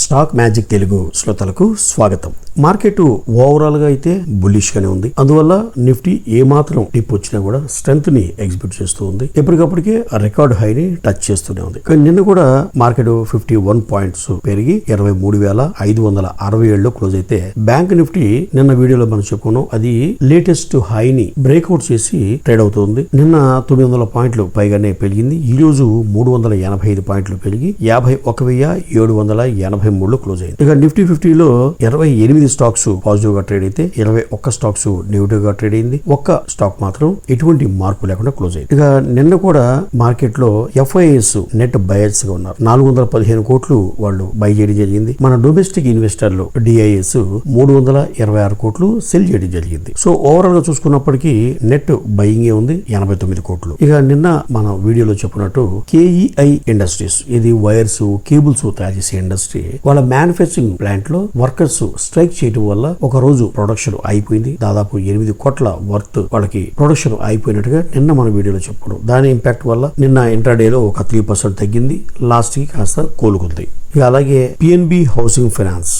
Stock magic Telugu శ్రోతలకు స్వాగతం. Market ఓవరాల్గా అయితే బుల్లిష్ గానే ఉంది. అందువల్ల నిఫ్టీ ఏ మాత్రం టిప్ వచ్చినా కూడా స్ట్రెంత్ని ఎగ్జిబిట్ చేస్తూ ఉంది. ఎప్పటికప్పటికే రికార్డ్ హైని టచ్ చేస్తూనే ఉంది. కానీ నిన్న కూడా మార్కెట్ ఫిఫ్టీ వన్ పాయింట్స్ పెరిగి ఇరవై మూడు వేల ఐదు వందల అరవై ఏడులో క్లోజ్ అయితే బ్యాంక్ నిఫ్టీ నిన్న వీడియోలో మనం చెప్పుకున్నాం. అది లేటెస్ట్ హైని బ్రేక్అవుట్ చేసి ట్రేడ్ అవుతుంది. నిన్న తొమ్మిది వందల పాయింట్లు పైగానే పెరిగింది. ఈ రోజు మూడు వందల ఎనభై ఐదు పాయింట్లు పెరిగి యాభై ఒక వెయ్యి ఏడు వందల ఎనభై మూడులో క్లోజ్ అయింది. ఇక నిఫ్టీ ఫిఫ్టీలో ఇరవై ఎనిమిది స్టాక్స్ పాజిటివ్గా ట్రేడ్ అయితే ఇరవై ఒక్క స్టాక్స్ నెగిటివ్గా ట్రేడ్ అయింది. ఒక్క స్టాక్ మాత్రం ఎటువంటి మార్పు లేకుండా క్లోజ్ అయింది. ఇక నిన్న కూడా మార్కెట్లో ఎఫ్ఐఎస్ నెట్ బయర్స్గా ఉన్నారు. నాలుగు వందల పదిహేను కోట్లు వాళ్ళు బై చేయడం జరిగింది. మన డొమెస్టిక్ ఇన్వెస్టర్లు డిఐఎస్ మూడు వందల ఇరవై ఆరు కోట్లు సెల్ చేయడం జరిగింది. సో ఓవరాల్గా చూసుకున్నప్పటికీ నెట్ బయింగ్ ఉంది? ఎనభై తొమ్మిది కోట్లు. ఇక నిన్న మన వీడియోలో చెప్పినట్టు కేఈఐ ఇండస్ట్రీస్ ఇది వైర్స్ కేబుల్స్ తయారు చేసే ఇండస్ట్రీ వాళ్ళ మ్యానుఫ్యాక్చరింగ్ ప్లాంట్లో వర్కర్స్ స్ట్రైక్ చేయడం వల్ల ఒక రోజు ప్రొడక్షన్ అయిపోయింది. దాదాపు ఎనిమిది కోట్ల వర్త్ వాళ్ళకి ప్రొడక్షన్ అయిపోయినట్టుగా నిన్న మన వీడియోలో చెప్పడం దాని ఇంపాక్ట్ వల్ల నిన్న ఇంటర్డేలో ఒక త్రీ పర్సెంట్ తగ్గింది. లాస్ట్కి కాస్త కోలుకుంది. ఇక అలాగే పిఎన్బి హౌసింగ్ ఫైనాన్స్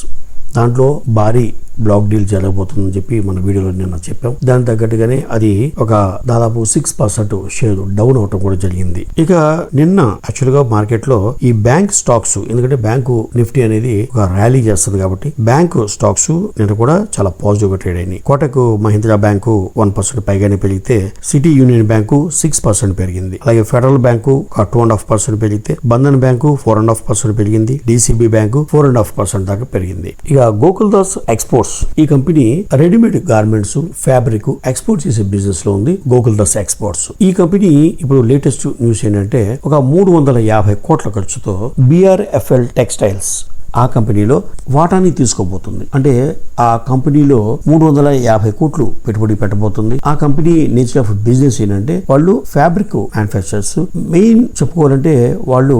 దాంట్లో భారీ బ్లాక్ డీల్ జరగబోతుందని చెప్పి మన వీడియోలో నిన్న చెప్పాం. దాని తగ్గట్టుగానే అది ఒక దాదాపు సిక్స్ పర్సెంట్ షేర్ డౌన్ అవటం కూడా జరిగింది. ఇక నిన్న యాక్చువల్గా మార్కెట్లో ఈ బ్యాంక్ స్టాక్స్ ఎందుకంటే బ్యాంకు నిఫ్టీ అనేది ఒక ర్యాలీ చేస్తుంది కాబట్టి బ్యాంకు స్టాక్స్ నిన్న కూడా చాలా పాజిటివ్గా ట్రేడ్ అయినాయి. కోటకు మహీంద్రా బ్యాంకు వన్ పర్సెంట్ పైగానే పెరిగితే city union bank six percent పెరిగింది. అలాగే ఫెడరల్ బ్యాంకు ఒక టూ అండ్ హాఫ్ పర్సెంట్ పెరిగితే Bandhan bank four and half percent పెరిగింది DCB bank four and half percent దాకా పెరిగింది. ఇక గోకుల్ దాస్ ఎక్స్పోర్ట్స్ ఈ company readymade garments fabric export చేసే బిజినెస్లో ఉంది గోకుల్ దస్ ఎక్స్పోర్ట్స్. ఈ కంపెనీ ఇప్పుడు లేటెస్ట్ న్యూస్ ఏంటంటే ఒక మూడు వందల యాభై కోట్ల ఖర్చుతో బిఆర్ఎఫ్ఎల్ టెక్స్టైల్స్ ఆ కంపెనీలో వాటాని తీసుకోబోతుంది. అంటే ఆ కంపెనీలో మూడు వందల యాభై కోట్లు పెట్టుబడి పెట్టబోతుంది. ఆ కంపెనీ నేచర్ ఆఫ్ బిజినెస్ ఏంటంటే వాళ్ళు ఫ్యాబ్రిక్ మ్యానుఫ్యాక్చర్స్ మెయిన్ చెప్పుకోవాలంటే వాళ్ళు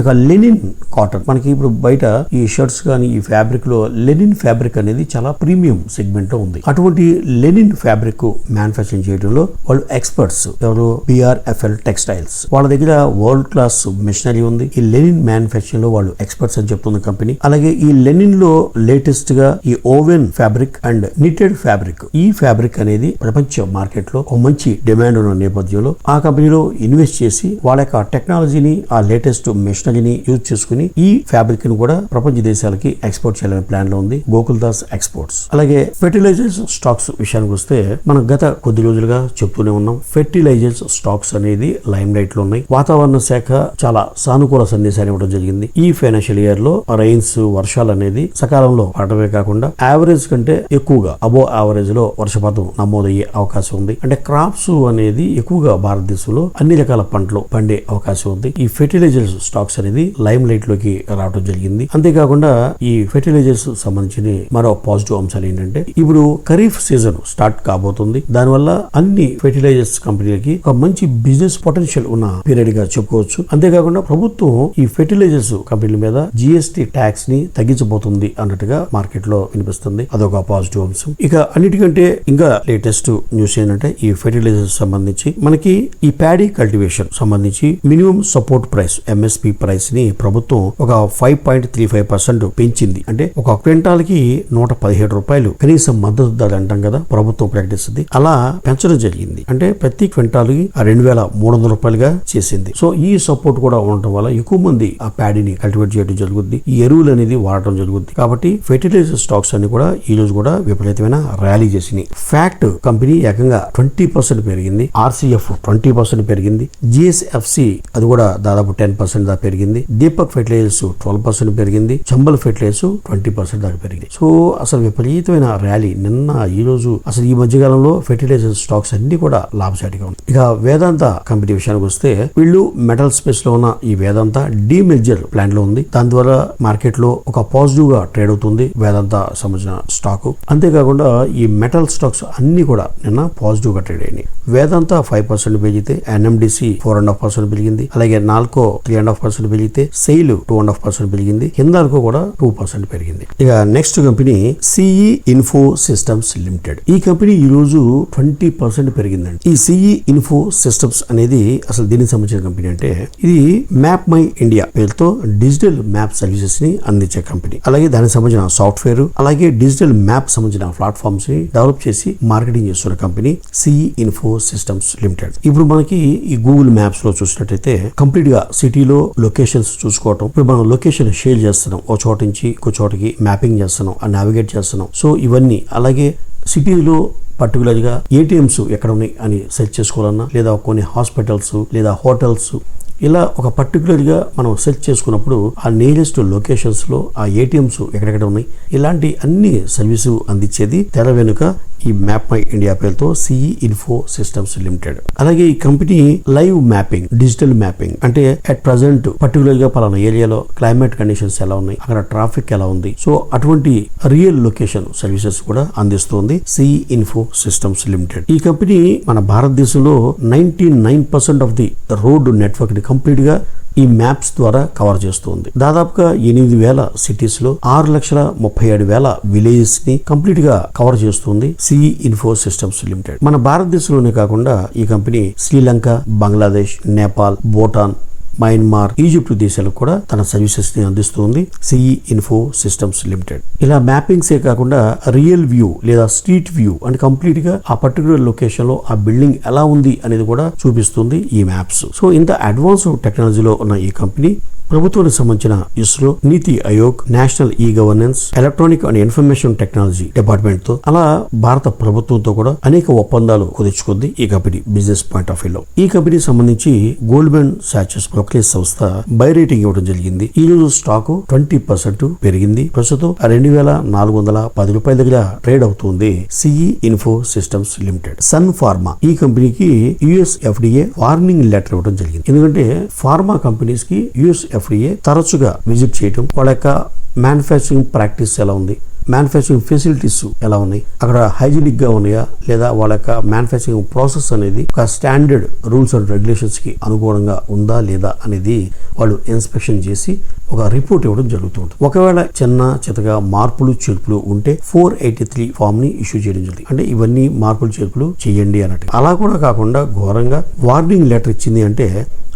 ఇక లెనిన్ కాటన్. మనకి ఇప్పుడు బయట ఈ షర్ట్స్ కానీ ఈ ఫ్యాబ్రిక్లో లెనిన్ ఫ్యాబ్రిక్ అనేది చాలా ప్రీమియం సెగ్మెంట్లో ఉంది. అటువంటి లెనిన్ ఫ్యాబ్రిక్ మ్యానుఫ్యాక్చరింగ్ చేయడంలో వాళ్ళు ఎక్స్పర్ట్స్. ఎవరు? BRFL textiles. వాళ్ళ దగ్గర వరల్డ్ క్లాస్ మిషనరీ ఉంది. ఈ లెనిన్ మ్యానుఫ్యాక్చరింగ్లో వాళ్ళు ఎక్స్పర్ట్స్ అని చెప్తుంది కంపెనీ. అలాగే ఈ లెనిన్లో లేటెస్ట్గా ఈ woven fabric and knitted fabric. ఈ ఫ్యాబ్రిక్ అనేది ప్రపంచ మార్కెట్లో ఒక మంచి డిమాండ్ ఉన్న నేపథ్యంలో ఆ కంపెనీలో ఇన్వెస్ట్ చేసి వాళ్ళ యొక్క టెక్నాలజీని ఆ లేటెస్ట్ మిషన్ మెషినరీని యూజ్ చేసుకుని ఈ ఫ్యాబ్రిక్ని కూడా ప్రపంచ దేశాలకి ఎక్స్పోర్ట్ చేయాలనే ప్లాన్లో ఉంది గోకుల్ దాస్ ఎక్స్పోర్ట్స్. అలాగే ఫెర్టిలైజర్స్ స్టాక్స్ విషయానికి వస్తే మనం గత కొద్ది రోజులుగా చెప్తూనే ఉన్నాం. ఫెర్టిలైజర్స్ స్టాక్స్ అనేది లైమ్ లైట్లో ఉన్నాయి. వాతావరణ శాఖ చాలా సానుకూల సందేశాన్ని ఇవ్వడం జరిగింది. ఈ ఫైనాన్షియల్ ఇయర్లో రైన్స్ వర్షాలు అనేది సకాలంలో పడటమే కాకుండా యావరేజ్ కంటే ఎక్కువగా అబో యావరేజ్లో వర్షపాతం నమోదయ్యే అవకాశం ఉంది. అంటే క్రాప్స్ అనేది ఎక్కువగా భారతదేశంలో అన్ని రకాల పంటలు పండే అవకాశం ఉంది. ఈ ఫెర్టిలైజర్స్ స్టాక్స్ అనేది లైమ్ లైట్లోకి రావడం జరిగింది. అంతేకాకుండా ఈ ఫెర్టిలైజర్స్ సంబంధించిన మరో పాజిటివ్ అంశాలు ఏంటంటే ఇప్పుడు ఖరీఫ్ సీజన్ స్టార్ట్ కాబోతుంది. దానివల్ల అన్ని ఫెర్టిలైజర్స్ కంపెనీలకి ఒక మంచి బిజినెస్ పొటెన్షియల్ ఉన్న పీరియడ్గా చెప్పుకోవచ్చు. అంతేకాకుండా ప్రభుత్వం ఈ ఫెర్టిలైజర్స్ కంపెనీల మీద జిఎస్టి ట్యాక్స్ని తగ్గించబోతుంది అన్నట్టుగా మార్కెట్లో వినిపిస్తుంది. అదొక పాజిటివ్ అంశం. ఇక అన్నిటికంటే ఇంకా లేటెస్ట్ న్యూస్ ఏంటంటే ఈ ఫెర్టిలైజర్స్ సంబంధించి మనకి ఈ ప్యాడీ కల్టివేషన్ సంబంధించి మినిమం సపోర్ట్ ప్రైస్ ఎంఎస్పి ప్రైస్ని ప్రభుత్వం ఒక five point three five percent పెంచింది. అంటే ఒక క్వింటాల్కి నూట పదిహేడు రూపాయలు కనీసం మద్దతు ధర అంటాం కదా ప్రభుత్వం ప్రకటిస్తుంది. అలా పెంచడం జరిగింది. అంటే ప్రతి క్వింటాల్కి రెండు వేల మూడు వందల రూపాయలుగా చేసింది. సో ఈ సపోర్ట్ కూడా ఉండటం వల్ల ఎక్కువ మంది ఆ ప్యాడీని కల్టివేట్ చేయడం జరుగుద్ది. ఈ ఎరువులు అనేది వాడటం జరుగుద్ది. కాబట్టి ఫెర్టిలైజర్ స్టాక్స్ అన్ని కూడా ఈ రోజు కూడా విపరీతమైన ర్యాలీ చేసినాయి. ఫ్యాక్ట్ కంపెనీ ఏకంగా ట్వంటీ పర్సెంట్ పెరిగింది. ఆర్సీఎఫ్ ట్వంటీ పర్సెంట్ పెరిగింది. జిఎస్ఎఫ్సి అది కూడా దాదాపు టెన్ పర్సెంట్ దాకా పెరిగింది. దీపక్ ఫెర్టిలైజర్స్ ట్వెల్వ్ పర్సెంట్ పెరిగింది. చంబల్ ఫెర్టిలైజర్స్ ట్వంటీ పర్సెంట్ దాకా పెరిగింది. సో అసలు విపరీతమైన ర్యాలీ. నిన్న ఈ రోజు అసలు ఈ మధ్యకాలంలో ఫెర్టిలైజర్ స్టాక్స్ అన్ని కూడా లాభసాటిగా ఉన్నాయి. ఇక వేదాంత కంపెనీ విషయానికి వస్తే వీళ్ళు మెటల్ స్పేస్లో ఉన్న ఈ వేదాంత మెజర్ ప్లాన్లో ఉంది. దాని ద్వారా మార్కెట్లో ఒక పాజిటివ్గా ట్రేడ్ అవుతుంది వేదాంత సంబంధించిన స్టాక్. అంతేకాకుండా ఈ మెటల్ స్టాక్స్ అన్ని కూడా నిన్న పాజిటివ్గా ట్రేడ్ అయినాయి. వేదాంత ఫైవ్ పర్సెంట్ పెరిగితే NMDC four and half percent పెరిగింది. అలాగే Nalco three and half percent percent పెరిగితే SAIL two and half percent పెరిగింది హిందాల్కో కూడా టూ పర్సెంట్ పెరిగింది. ఇక next company CE Info Systems Limited. ఈ కంపెనీ ఈ రోజు ట్వంటీ పర్సెంట్ పెరిగిందండి. ఈ సిఈ ఇన్ఫో సిస్టమ్స్ అనేది అసలు దీనికి సంబంధించిన కంపెనీ అంటే ఇది మ్యాప్ మై ఇండియా పేరుతో డిజిటల్ మ్యాప్ సర్వీసెస్ని అందించే కంపెనీ. అలాగే దానికి సంబంధించిన సాఫ్ట్వేర్ అలాగే డిజిటల్ మ్యాప్ సంబంధించిన ప్లాట్ఫామ్స్ని డెవలప్ చేసి మార్కెటింగ్ చేస్తున్న company CE Info Systems Limited. ఇప్పుడు మనకి ఈ గూగుల్ మ్యాప్స్లో చూసినట్టయితే కంప్లీట్గా సిటీలో లొకేషన్స్ చూసుకోవటం. ఇప్పుడు మనం లొకేషన్ షేర్ చేస్తున్నాం. ఓ చోట నుంచి ఇంకో చోటకి మ్యాపింగ్ చేస్తున్నాం. ఆ నావిగేట్ చేస్తున్నాం. సో ఇవన్నీ అలాగే సిటీలో పర్టికులర్గా ఏటీఎంస్ ఎక్కడ ఉన్నాయి అని సెర్చ్ చేసుకోవాలన్నా లేదా కొన్ని హాస్పిటల్స్ లేదా హోటల్స్ ఇలా ఒక పర్టికులర్గా మనం సెర్చ్ చేసుకున్నప్పుడు ఆ నియరెస్ట్ లొకేషన్స్లో ఆ ఏటీఎంస్ ఎక్కడెక్కడ ఉన్నాయి. ఇలాంటి అన్ని సర్వీసు అందించేది తెర వెనుక ఈ మ్యాప్ మై ఇండియా పేరుతో సిఈ ఇన్ఫో సిస్టమ్స్ లిమిటెడ్. అలాగే ఈ company live mapping digital mapping అంటే అట్ ప్రజెంట్ పర్టికులర్గా పలానా ఏరియాలో క్లైమేట్ కండిషన్స్ ఎలా ఉన్నాయి అక్కడ ట్రాఫిక్ ఎలా ఉంది సో అటువంటి రియల్ లొకేషన్ సర్వీసెస్ కూడా అందిస్తుంది సిఈ ఇన్ఫో సిస్టమ్స్ లిమిటెడ్. ఈ కంపెనీ మన భారతదేశంలో ninety nine percent of the road నెట్వర్క్ని కంప్లీట్గా ఈ మ్యాప్స్ ద్వారా కవర్ చేస్తుంది. దాదాపుగా ఎనిమిది వేల సిటీస్లో ఆరు లక్షల ముప్పై ఏడు వేల విలేజెస్ని కంప్లీట్గా కవర్ చేస్తుంది సిఈ ఇన్ఫో సిస్టమ్స్ లిమిటెడ్ మన భారతదేశంలోనే కాకుండా ఈ company Sri Lanka Bangladesh Nepal Bhutan Myanmar Egypt దేశాలకు కూడా తన సర్వీసెస్ని అందిస్తుంది సిఈ ఇన్ఫో సిస్టమ్స్ లిమిటెడ్ ఇలా మ్యాపింగ్స్ ఏ కాకుండా రియల్ వ్యూ లేదా స్ట్రీట్ వ్యూ అండ్ కంప్లీట్గా ఆ పర్టికులర్ లొకేషన్లో ఆ బిల్డింగ్ ఎలా ఉంది అనేది కూడా చూపిస్తుంది ఈ మ్యాప్స్. సో ఇంత అడ్వాన్స్ టెక్నాలజీలో ఉన్న ఈ కంపెనీ ప్రభుత్వానికి సంబంధించిన ISRO NITI Aayog national e governance electronic and information technology డిపార్ట్మెంట్తో అలా భారత ప్రభుత్వంతో కూడా అనేక ఒప్పందాలు కుదుర్చుకుంది ఈ కంపెనీ బిజినెస్ పాయింట్ ఆఫ్ వ్యూలో ఈ కంపెనీ సంబంధించి గోల్డ్మెన్ సాచెస్ బ్రోకరేజ్ సంస్థ బై రేటింగ్ ఇవ్వడం జరిగింది. ఈ రోజు స్టాక్ ట్వంటీ పర్సెంట్ పెరిగింది. ప్రస్తుతం రెండు వేల నాలుగు వందల పది రూపాయల దగ్గర ట్రేడ్ అవుతుంది CE Info Systems Limited Sun Pharma ఈ కంపెనీకి యుఎస్ ఎఫ్డిఏ వార్నింగ్ లెటర్ ఇవ్వడం జరిగింది. ఎందుకంటే ఫార్మా కంపెనీస్కి యుఎస్ ఎఫ్డిఏ తరచుగా విజిట్ చేయటం వాళ్ళ యొక్క మ్యానుఫ్యాక్చరింగ్ ప్రాక్టీస్ ఎలా ఉంది మ్యానుఫ్యాక్చరింగ్ ఫెసిలిటీస్ ఎలా ఉన్నాయి అక్కడ హైజీనిక్గా ఉన్నాయా లేదా వాళ్ళ యొక్క మ్యానుఫ్యాక్చరింగ్ ప్రాసెస్ అనేది ఒక స్టాండర్డ్ రూల్స్ అండ్ రెగ్యులేషన్స్కి అనుగుణంగా ఉందా లేదా అనేది వాళ్ళు ఇన్స్పెక్షన్ చేసి ఒక రిపోర్ట్ ఇవ్వడం జరుగుతుంది ఒకవేళ చిన్న చితగా మార్పులు చేర్పులు ఉంటే ఫోర్ ఎయిటీ త్రీ ఫామ్ని ఇష్యూ చేయడం జరిగింది. అంటే ఇవన్నీ మార్పులు చేర్పులు చేయండి అన్నట్టు. అలా కూడా కాకుండా ఘోరంగా వార్నింగ్ లెటర్ ఇచ్చింది అంటే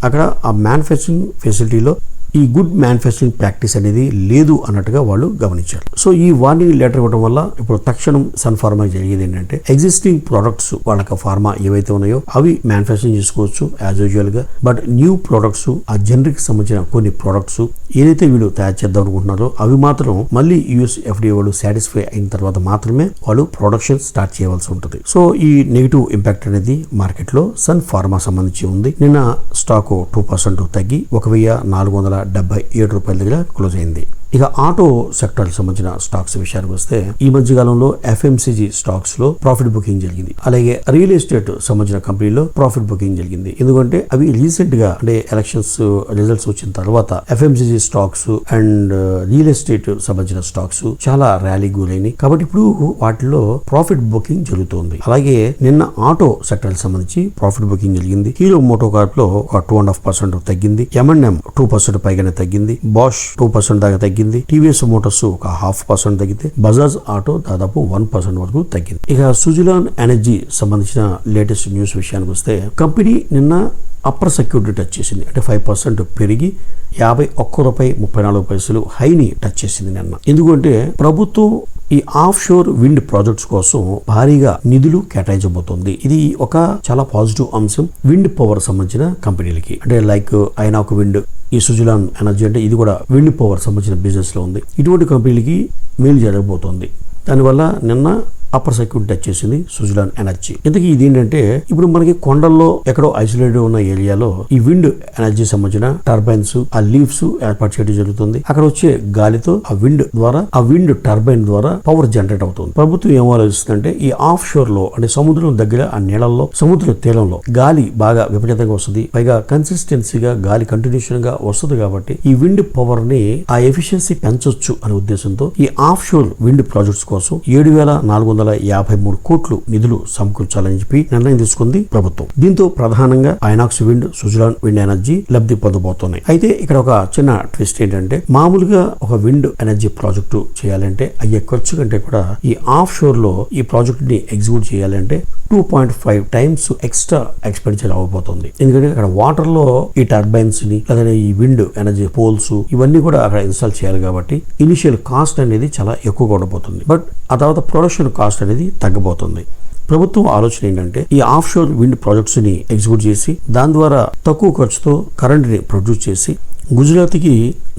అక్కడ ఆ మ్యానుఫ్యాక్చరింగ్ ఫెసిలిటీలో ఈ గుడ్ మ్యానుఫ్యాక్చరింగ్ ప్రాక్టీస్ అనేది లేదు అన్నట్టుగా వాళ్ళు గమనించారు. సో ఈ వార్నింగ్ లెటర్ ఇవ్వడం వల్ల ఇప్పుడు తక్షణం సన్ ఫార్మా జరిగేది ఏంటంటే ఎగ్జిస్టింగ్ ప్రొడక్ట్స్ వాళ్ళకి ఫార్మా ఏవైతే ఉన్నాయో అవి మ్యానుఫ్యాక్చరింగ్ చేసుకోవచ్చు యాజ్ యూజువల్గా. బట్ న్యూ ప్రొడక్ట్స్ ఆ జనరిక్ సంబంధించిన కొన్ని ప్రొడక్ట్స్ ఏదైతే వీళ్ళు తయారు చేద్దాం అనుకుంటున్నారో అవి మాత్రం మళ్ళీ యూఎస్ ఎఫ్డిఏ వాళ్ళు సాటిస్ఫై అయిన తర్వాత మాత్రమే వాళ్ళు ప్రొడక్షన్ స్టార్ట్ చేయవలసి ఉంటుంది. సో ఈ నెగిటివ్ ఇంపాక్ట్ అనేది మార్కెట్లో సన్ ఫార్మా సంబంధించి ఉంది. నిన్న స్టాక్ టూ పర్సెంట్ తగ్గి ఒక వెయ్యి నాలుగు వందల డెబ్బై ఏడు రూపాయల దగ్గర క్లోజ్ అయింది. ఇక ఆటో సెక్టర్ సంబంధించిన స్టాక్స్ విషయానికి వస్తే ఈ మధ్య కాలంలో ఎఫ్ఎంసీజీ స్టాక్స్లో ప్రాఫిట్ బుకింగ్ జరిగింది. అలాగే రియల్ ఎస్టేట్ సంబంధించిన కంపెనీలో ప్రాఫిట్ బుకింగ్ జరిగింది. ఎందుకంటే అవి రీసెంట్గా అంటే ఎలక్షన్స్ రిజల్ట్స్ వచ్చిన తర్వాత FMCG stocks and real estate సంబంధించిన స్టాక్స్ చాలా ర్యాలీ గురైనాయి. కాబట్టి ఇప్పుడు వాటిలో ప్రాఫిట్ బుకింగ్ జరుగుతోంది. అలాగే నిన్న ఆటో సెక్టర్ సంబంధించి ప్రాఫిట్ బుకింగ్ జరిగింది. హీరో మోటో కార్ప్లో ఒక టూ అండ్ హాఫ్ పర్సెంట్ తగ్గింది. ఎంఎన్ఎం టూ పర్సెంట్ పైగానే తగ్గింది. బాష్ టూ పర్సెంట్ దాకా తగ్గింది. టీవీఎస్ మోటార్స్ ఒక హాఫ్ పర్సెంట్ తగ్గితే బజాజ్ ఆటో దాదాపు వన్ పర్సెంట్ వరకు తగ్గింది. ఇక సుజలాన్ ఎనర్జీ సంబంధించిన లేటెస్ట్ న్యూస్ విషయానికి వస్తే కంపెనీ నిన్న అప్పర్ సెక్యూరిటీ టచ్ చేసింది. అంటే ఫైవ్ పర్సెంట్ పెరిగి యాభై ఒక్క రూపాయి ముప్పై నాలుగు పైసలు హైని టచ్ చేసింది నిన్న. ఎందుకంటే ప్రభుత్వం ఈ ఆఫ్ షోర్ విండ్ ప్రాజెక్ట్స్ కోసం భారీగా నిధులు కేటాయించబోతోంది. ఇది ఒక చాలా పాజిటివ్ అంశం. విండ్ పవర్ సంబంధించిన కంపెనీలకి. అంటే లైక్ ఐనాక్ విండ్ ఈ సుజలాన్ ఎనర్జీ అంటే ఇది కూడా విండ్ పవర్ సంబంధించిన బిజినెస్లో ఉంది. ఇటువంటి కంపెనీలకి మేలు జరగబోతోంది. దానివల్ల నిన్న అప్పర్ సెక్యూరిటీ టచ్ చేసింది సుజలాన్ ఎనర్జీ. ఇంతకీ ఇది ఏంటంటే ఇప్పుడు మనకి కొండల్లో ఎక్కడో ఐసోలేటెడ్ ఉన్న ఏరియాలో ఈ విండ్ ఎనర్జీ సంబంధించిన టర్బైన్స్ ఆ లీవ్స్ ఏర్పాటు చేయడం జరుగుతుంది. అక్కడ వచ్చే గాలితో ఆ విండ్ ద్వారా ఆ విండ్ టర్బైన్ ద్వారా పవర్ జనరేట్ అవుతుంది. ప్రభుత్వం ఏం ఆలోచిస్తుందంటే ఈ ఆఫ్ షోర్లో అంటే సముద్రం దగ్గర ఆ నీళ్ళల్లో సముద్ర తీరంలో గాలి బాగా విపరీతంగా వస్తుంది. పైగా కన్సిస్టెన్సీగా గాలి కంటిన్యూషన్గా వస్తుంది కాబట్టి ఈ విండ్ పవర్ని ఆ ఎఫిషియన్సీ పెంచొచ్చు అనే ఉద్దేశంతో ఈ ఆఫ్ షోర్ విండ్ ప్రాజెక్ట్స్ కోసం ఏడు వేల నాలుగు వందల యాభై మూడు కోట్లు నిధులు సమకూర్చాలని చెప్పి నిర్ణయం తీసుకుంది ప్రభుత్వం. దీంతో ప్రధానంగా Inox wind Suzlon wind energy లబ్ధి పొందబోతున్నాయి అయితే ఇక్కడ ఒక చిన్న ట్విస్ట్ ఏంటంటే మామూలుగా ఒక విండ్ ఎనర్జీ ప్రాజెక్టు చేయాలంటే అయ్యే ఖర్చు కంటే కూడా ఈ ఆఫ్ షోర్లో ఈ ప్రాజెక్ట్ని ఎగ్జిక్యూట్ చేయాలంటే two point five times extra expenditure అవ్వబోతుంది. ఎందుకంటే అక్కడ వాటర్లో ఈ టర్బైన్స్ని లేదా ఈ విండ్ ఎనర్జీ పోల్స్ ఇవన్నీ కూడా అక్కడ ఇన్స్టాల్ చేయాలి కాబట్టి ఇనిషియల్ కాస్ట్ అనేది చాలా ఎక్కువగా ఉండబోతుంది. బట్ ఆ తర్వాత ప్రొడక్షన్ కాస్ట్ అనేది తగ్గబోతుంది ప్రభుత్వం ఆలోచన ఏంటంటే ఈ ఆఫ్ షోర్ విండ్ ప్రాజెక్ట్స్ని ఎగ్జిక్యూట్ చేసి దాని ద్వారా తక్కువ ఖర్చుతో కరెంట్ని ప్రొడ్యూస్ చేసి గుజరాత్కి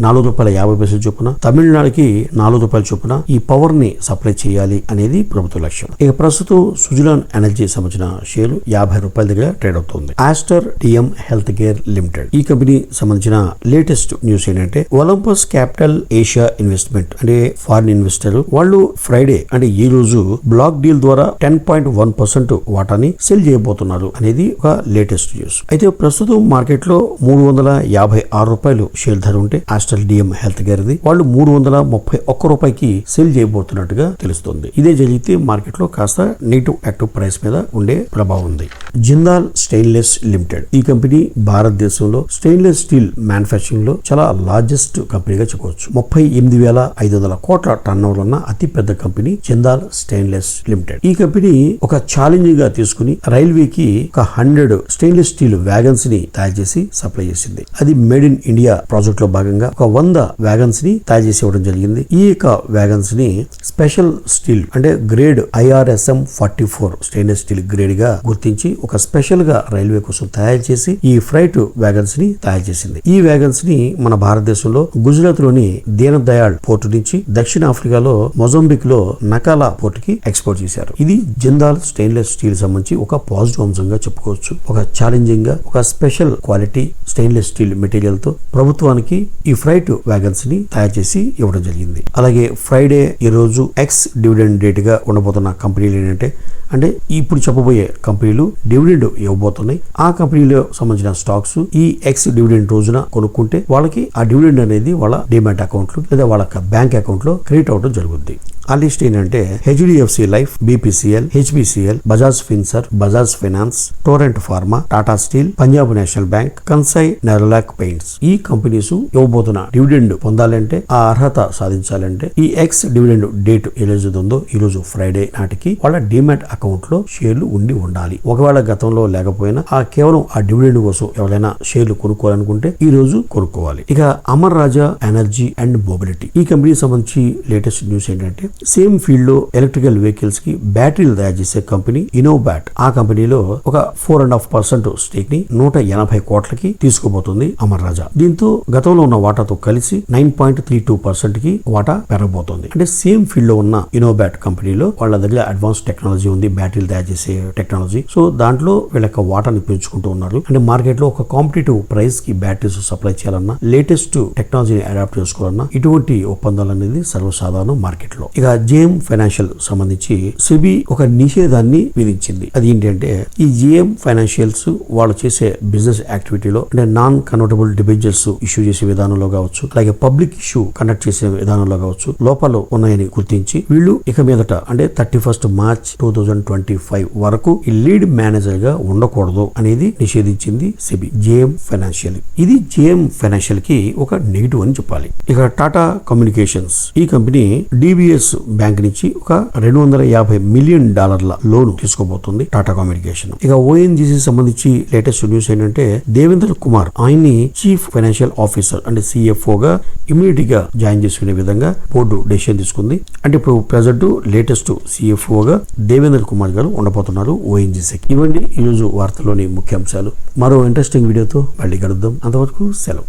నాలుగు రూపాయల యాభై పైసలు చొప్పున తమిళనాడుకి నాలుగు రూపాయల చొప్పున ఈ పవర్ని సప్లై చేయాలి అనేది ప్రభుత్వ లక్ష్యం. ఇక ప్రస్తుతం సుజలాన్ ఎనర్జీ సంబంధించిన షేర్లు యాభై రూపాయల దగ్గర ట్రేడ్ అవుతుంది. Aster DM health care limited. ఈ కంపెనీ సంబంధించిన లేటెస్ట్ న్యూస్ ఏంటంటే ఒలింపస్ క్యాపిటల్ ఏషియా ఇన్వెస్ట్మెంట్ అంటే ఫారిన్ ఇన్వెస్టర్ వాళ్ళు ఫ్రైడే అంటే ఈ రోజు బ్లాక్ డీల్ ద్వారా టెన్ పాయింట్ వన్ పర్సెంట్ వాటాని సెల్ చేయబోతున్నారు అనేది ఒక లేటెస్ట్ న్యూస్. అయితే ప్రస్తుతం మార్కెట్లో మూడు వందల యాభై ఆరు రూపాయలు షేర్ ధర ఉంటే ఆస్టల్ డిఎం హెల్త్ కేర్ ది వాళ్ళు మూడు వందల ముప్పై ఒక్క రూపాయికి సేల్ చేయబోతున్నట్టుగా తెలుస్తుంది. ఇదే జరిగితే మార్కెట్లో కాస్త నెగిటివ్ యాక్టివ్ ప్రైస్ మీద ఉండే ప్రభావం ఉంది. Jindal stainless limited. ఈ కంపెనీ భారతదేశంలో స్టెయిన్లెస్ స్టీల్ మ్యానుఫాక్చరింగ్లో చాలా లార్జెస్ట్ కంపెనీగా చెప్పవచ్చు. ముప్పై ఎనిమిది వేల ఐదు వందల కోట్ల టన్ ఓవర్ ఉన్న అతి పెద్ద కంపెనీ జిందాల్ స్టెయిన్లెస్ లిమిటెడ్. ఈ కంపెనీ ఒక ఛాలెంజ్గా తీసుకుని రైల్వేకి ఒక హండ్రెడ్ స్టెయిన్లెస్ స్టీల్ వ్యాగన్స్ని తయారు చేసి సప్లై చేసింది. అది మేడ్ ఇన్ ఇండియా ప్రాజెక్ట్లో భాగంగా ఒక వంద వ్యాగన్స్ని తయారు చేసి ఇవ్వడం జరిగింది. ఈ యొక్క వ్యాగన్స్ని స్పెషల్ స్టీల్ అంటే grade IRSM forty four stainless steel గ్రేడ్గా గుర్తించి ఒక స్పెషల్గా రైల్వే కోసం తయారు చేసి ఈ ఫ్రైట్ వ్యాగన్స్ని తయారు చేసింది. ఈ వ్యాగన్స్ని మన భారతదేశంలో గుజరాత్లోని దీన దయాళ్ పోర్టు నుంచి దక్షిణ ఆఫ్రికాలో మొజంబిక్లో నకాలా పోర్ట్కి ఎక్స్పోర్ట్ చేశారు. ఇది జిందాల్ స్టెయిన్లెస్ స్టీల్ సంబంధించి ఒక పాజిటివ్ అంశంగా చెప్పుకోవచ్చు. ఒక ఛాలెంజింగ్గా ఒక స్పెషల్ క్వాలిటీ స్టెయిన్లెస్ స్టీల్ మెటీరియల్తో ప్రభుత్వానికి ఈ ఫ్రైట్ వ్యాగన్స్ని తయారు చేసి ఇవ్వడం జరిగింది. అలాగే ఫ్రైడే ఈ రోజు ఎక్స్ డివిడెండ్ డేట్గా ఉండబోతున్న కంపెనీలు ఏంటంటే అంటే ఇప్పుడు చెప్పబోయే కంపెనీలు డివిడెండ్ ఇవ్వబోతున్నాయి. ఆ కంపెనీలో సంబంధించిన స్టాక్స్ ఈ ఎక్స్ డివిడెండ్ రోజున కొనుక్కుంటే వాళ్ళకి ఆ డివిడెండ్ అనేది వాళ్ళ డిమాట్ అకౌంట్లో లేదా వాళ్ళ బ్యాంక్ అకౌంట్లో క్రెడిట్ అవడం జరుగుద్ది. ఆ లిస్ట్ ఏంటంటే HDFC life BPCL HPCL Bajaj Finserv Bajaj finance Torrent pharma Tata steel Punjab national bank Kansai Nerolac paints. ఈ కంపెనీస్ ఇవ్వబోతున్న డివిడెండ్ పొందాలంటే ఆ అర్హత సాధించాలంటే ఈ ఎక్స్ డివిడెండ్ డేట్ ఏ రోజు ఉందో ఈ రోజు ఫ్రైడే నాటికి వాళ్ళ డిమాట్ అకౌంట్లో షేర్లు ఉండి ఉండాలి. ఒకవేళ గతంలో లేకపోయినా ఆ కేవలం ఆ డివిడెండ్ కోసం ఎవరైనా షేర్లు కొనుక్కోవాలనుకుంటే ఈ రోజు కొనుక్కోవాలి. ఇక Amar Raja energy and mobility. ఈ కంపెనీకి సంబంధించి లేటెస్ట్ న్యూస్ ఏంటంటే సేమ్ ఫీల్డ్లో ఎలక్ట్రికల్ వెహికల్స్కి బ్యాటరీలు తయారు చేసే కంపెనీ ఇనోబ్యాట్ ఆ కంపెనీలో ఒక ఫోర్ అండ్ హాఫ్ పర్సెంట్ స్టేక్ని నూట ఎనభై కోట్లకి తీసుకోబోతుంది అమర్ రాజా. దీంతో గతంలో ఉన్న వాటాతో కలిసి నైన్ పాయింట్ త్రీ టూ పర్సెంట్కి వాటా పెరగబోతోంది. అంటే సేమ్ ఫీల్డ్లో ఉన్న ఇనోబ్యాట్ కంపెనీలో వాళ్ళ దగ్గర అడ్వాన్స్ టెక్నాలజీ ఉంది. బ్యాటరీలు తయారు చేసే టెక్నాలజీ. సో దాంట్లో వీళ్ళ యొక్క వాటాని పెంచుకుంటూ ఉన్నారు. అంటే మార్కెట్లో ఒక కాంపిటేటివ్ ప్రైస్కి బ్యాటరీస్ సప్లై చేయాలన్నా లేటెస్ట్ టెక్నాలజీని అడాప్ట్ చేసుకోవాలన్నా ఇటువంటి ఒప్పందాలు అనేది సర్వసాధారణం మార్కెట్లో ఇక జేఎం ఫైనాన్షియల్ సంబంధించి సెబీ ఒక నిషేధాన్ని విధించింది. అది ఏంటంటే ఈ జేఎం ఫైనాన్షియల్స్ వాళ్ళు చేసే బిజినెస్ యాక్టివిటీలో అంటే నాన్ కన్వర్టబుల్ డిబెంచర్స్ ఇష్యూ చేసే విధానంలో కావచ్చు అలాగే పబ్లిక్ ఇష్యూ కండక్ట్ చేసే విధానంలో కావచ్చు లోపాలు ఉన్నాయని గుర్తించి వీళ్ళు ఇక మీదట అంటే thirty first March two thousand twenty five వరకు ఈ లీడ్ మేనేజర్గా ఉండకూడదు అనేది నిషేధించింది సెబీ జేఎం ఫైనాన్షియల్. ఇది జేఎం ఫైనాన్షియల్కి ఒక నెగిటివ్ అని చెప్పాలి. ఇక టాటా కమ్యూనికేషన్స్. ఈ కంపెనీ డిబిఎస్ బ్యాంక్ నుంచి ఒక రెండు వందల యాభై మిలియన్ డాలర్ల లోన్ తీసుకోబోతుంది టాటా కమ్యూనికేషన్. ఇక ఓఎన్జీసీ సంబంధించి లేటెస్ట్ న్యూస్ ఏంటంటే దేవేంద్ర కుమార్ ఆయన్ని చీఫ్ ఫైనాన్షియల్ ఆఫీసర్ అంటే సిఎఫ్ఓ గా ఇమీడియట్గా జాయిన్ చేసుకునే విధంగా బోర్డు డెసిషన్ తీసుకుంది. అంటే ఇప్పుడు ప్రజెంట్ లేటెస్ట్ సిఎఫ్ఓ గా దేవేంద్ర కుమార్ గారు ఉండబోతున్నారు. ఓఎన్జీసీకి ఇవ్వండి. ఈరోజు రోజు వార్తలోని ముఖ్యాంశాలు. మరో ఇంట్రెస్టింగ్ వీడియోతో మళ్ళీ కలుద్దాం. అంతవరకు సెలవు.